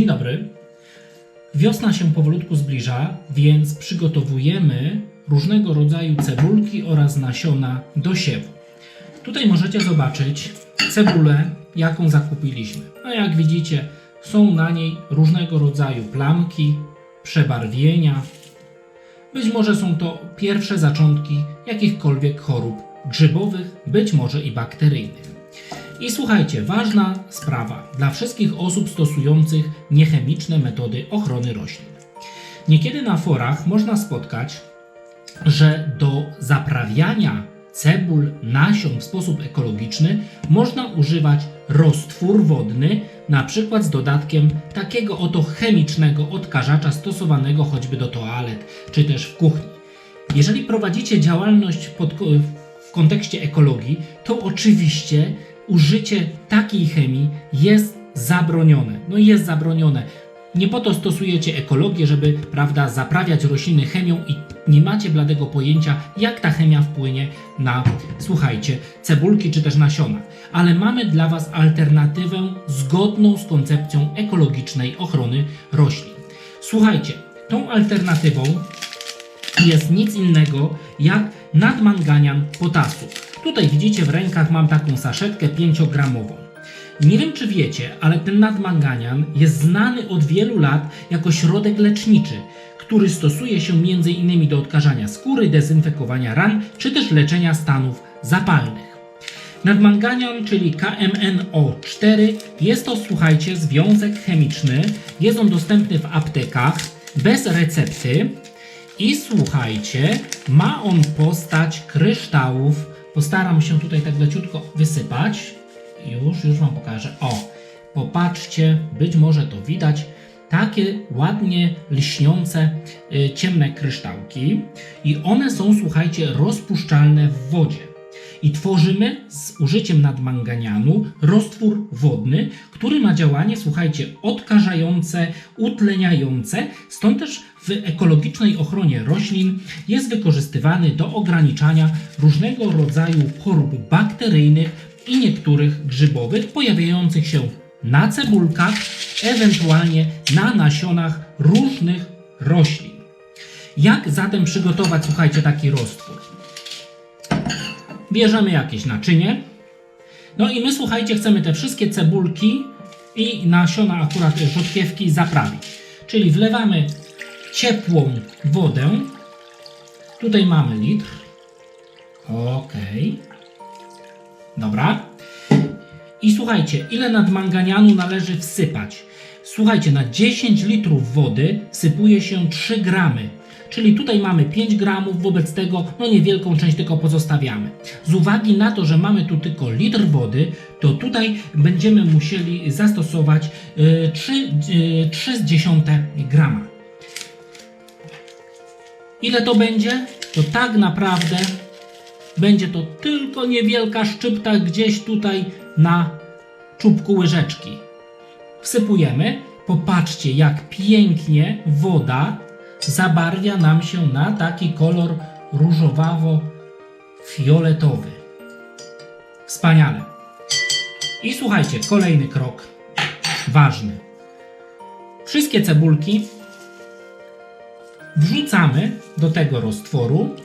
Dzień dobry. Wiosna się powolutku zbliża, więc przygotowujemy różnego rodzaju cebulki oraz nasiona do siewu. Tutaj możecie zobaczyć cebulę, jaką zakupiliśmy. No jak widzicie, są na niej różnego rodzaju plamki, przebarwienia. Być może są to pierwsze zaczątki jakichkolwiek chorób grzybowych, być może i bakteryjnych. I słuchajcie, ważna sprawa dla wszystkich osób stosujących niechemiczne metody ochrony roślin. Niekiedy na forach można spotkać, że do zaprawiania cebul, nasion w sposób ekologiczny można używać roztwór wodny, na przykład z dodatkiem takiego oto chemicznego odkażacza stosowanego choćby do toalet czy też w kuchni. Jeżeli prowadzicie działalność pod, w kontekście ekologii, to oczywiście użycie takiej chemii jest zabronione. No jest zabronione. Nie po to stosujecie ekologię, żeby, prawda, zaprawiać rośliny chemią i nie macie bladego pojęcia, jak ta chemia wpłynie na, słuchajcie, cebulki czy też nasiona. Ale mamy dla Was alternatywę zgodną z koncepcją ekologicznej ochrony roślin. Słuchajcie, tą alternatywą jest nic innego jak nadmanganian potasu. Tutaj widzicie w rękach mam taką saszetkę 5-gramową. Nie wiem czy wiecie, ale ten nadmanganian jest znany od wielu lat jako środek leczniczy, który stosuje się m.in. do odkażania skóry, dezynfekowania ran czy też leczenia stanów zapalnych. Nadmanganian, czyli KMNO4, jest to, słuchajcie, związek chemiczny. Jest on dostępny w aptekach bez recepty i słuchajcie, ma on postać kryształów. Postaram się tutaj tak leciutko wysypać. Już, już Wam pokażę. O, popatrzcie, być może to widać. Takie ładnie lśniące, y, ciemne kryształki. I one są, słuchajcie, rozpuszczalne w wodzie. I tworzymy z użyciem nadmanganianu roztwór wodny, który ma działanie, słuchajcie, odkażające, utleniające. Stąd też w ekologicznej ochronie roślin jest wykorzystywany do ograniczania różnego rodzaju chorób bakteryjnych i niektórych grzybowych pojawiających się na cebulkach, ewentualnie na nasionach różnych roślin. Jak zatem przygotować, słuchajcie, taki roztwór? Bierzemy jakieś naczynie. No i my, słuchajcie, chcemy te wszystkie cebulki i nasiona akurat rzodkiewki zaprawić. Czyli wlewamy ciepłą wodę. Tutaj mamy litr. Ok. Dobra. I słuchajcie, ile nadmanganianu należy wsypać? Słuchajcie, na 10 litrów wody sypuje się 3 gramy. Czyli tutaj mamy 5 gramów, wobec tego no niewielką część tylko pozostawiamy. Z uwagi na to, że mamy tu tylko litr wody, to tutaj będziemy musieli zastosować y, 3, y, 3 grama. Ile to będzie? To tak naprawdę będzie to tylko niewielka szczypta gdzieś tutaj na czubku łyżeczki. Wsypujemy. Popatrzcie, jak pięknie woda zabarwia nam się na taki kolor różowawo-fioletowy. Wspaniale. I słuchajcie, kolejny krok ważny. Wszystkie cebulki wrzucamy do tego roztworu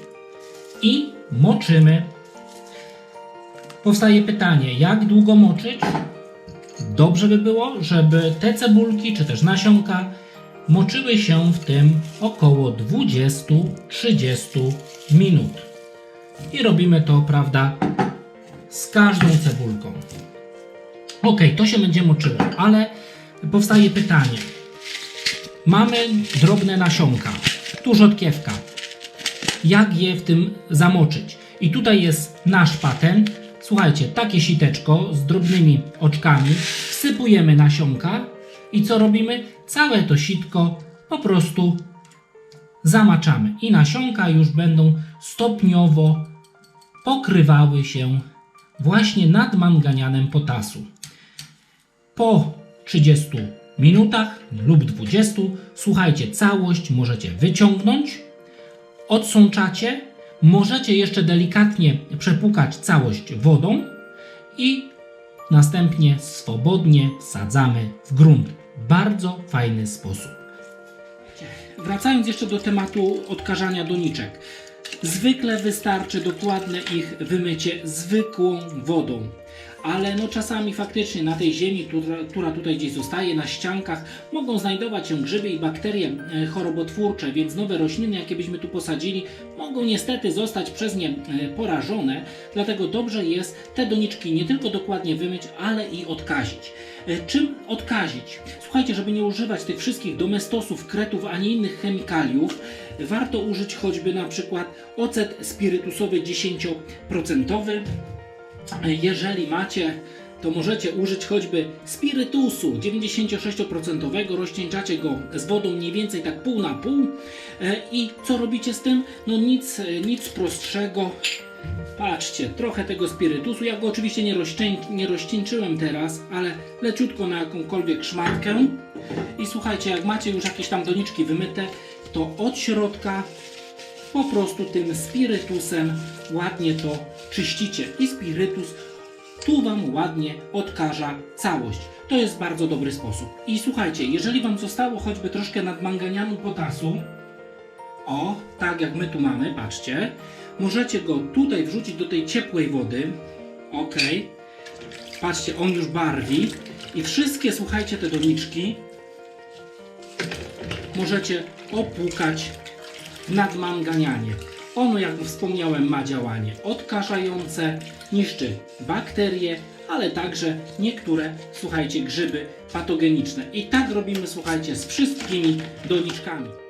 i moczymy. Powstaje pytanie, jak długo moczyć? Dobrze by było, żeby te cebulki czy też nasionka moczyły się w tym około 20-30 minut. I robimy to, prawda, z każdą cebulką. Ok, to się będzie moczyło, ale powstaje pytanie. Mamy drobne nasionka, tu rzodkiewka. Jak je w tym zamoczyć? I tutaj jest nasz patent. Słuchajcie, takie siteczko z drobnymi oczkami. Wsypujemy nasionka i co robimy? Całe to sitko po prostu zamaczamy. I nasionka już będą stopniowo pokrywały się właśnie nadmanganianem potasu. Po 30 minutach lub 20 słuchajcie, całość możecie wyciągnąć, odsączacie, możecie jeszcze delikatnie przepukać całość wodą i następnie swobodnie sadzamy w grunt. bardzo fajny sposób. Wracając jeszcze do tematu odkażania doniczek. Zwykle wystarczy dokładne ich wymycie zwykłą wodą. Ale no czasami faktycznie na tej ziemi, która, tutaj gdzieś zostaje, na ściankach, mogą znajdować się grzyby i bakterie e, chorobotwórcze, więc nowe rośliny, jakie byśmy tu posadzili, mogą niestety zostać przez nie e, porażone. Dlatego dobrze jest te doniczki nie tylko dokładnie wymyć, ale i odkazić. E, Czym odkazić? Słuchajcie, żeby nie używać tych wszystkich domestosów, kretów ani innych chemikaliów, warto użyć choćby na przykład ocet spirytusowy 10%. Jeżeli macie, to możecie użyć choćby spirytusu 96%, rozcieńczacie go z wodą mniej więcej tak pół na pół. E, I co robicie z tym? No nic, e, nic prostszego. Patrzcie, trochę tego spirytusu. Ja go oczywiście nie, rozcień, nie rozcieńczyłem teraz, ale leciutko na jakąkolwiek szmatkę. I słuchajcie, jak macie już jakieś tam doniczki wymyte, to od środka po prostu tym spirytusem ładnie to czyścicie. I spirytus tu Wam ładnie odkaża całość. To jest bardzo dobry sposób. I słuchajcie, jeżeli Wam zostało choćby troszkę nadmanganianu potasu, o, tak jak my tu mamy, patrzcie, możecie go tutaj wrzucić do tej ciepłej wody. Ok. Patrzcie, on już barwi. I wszystkie, słuchajcie, te doniczki możecie opłukać nadmanganianie. Ono, jak wspomniałem, ma działanie odkażające, niszczy bakterie, ale także niektóre, słuchajcie, grzyby patogeniczne. I tak robimy, słuchajcie, z wszystkimi doniczkami.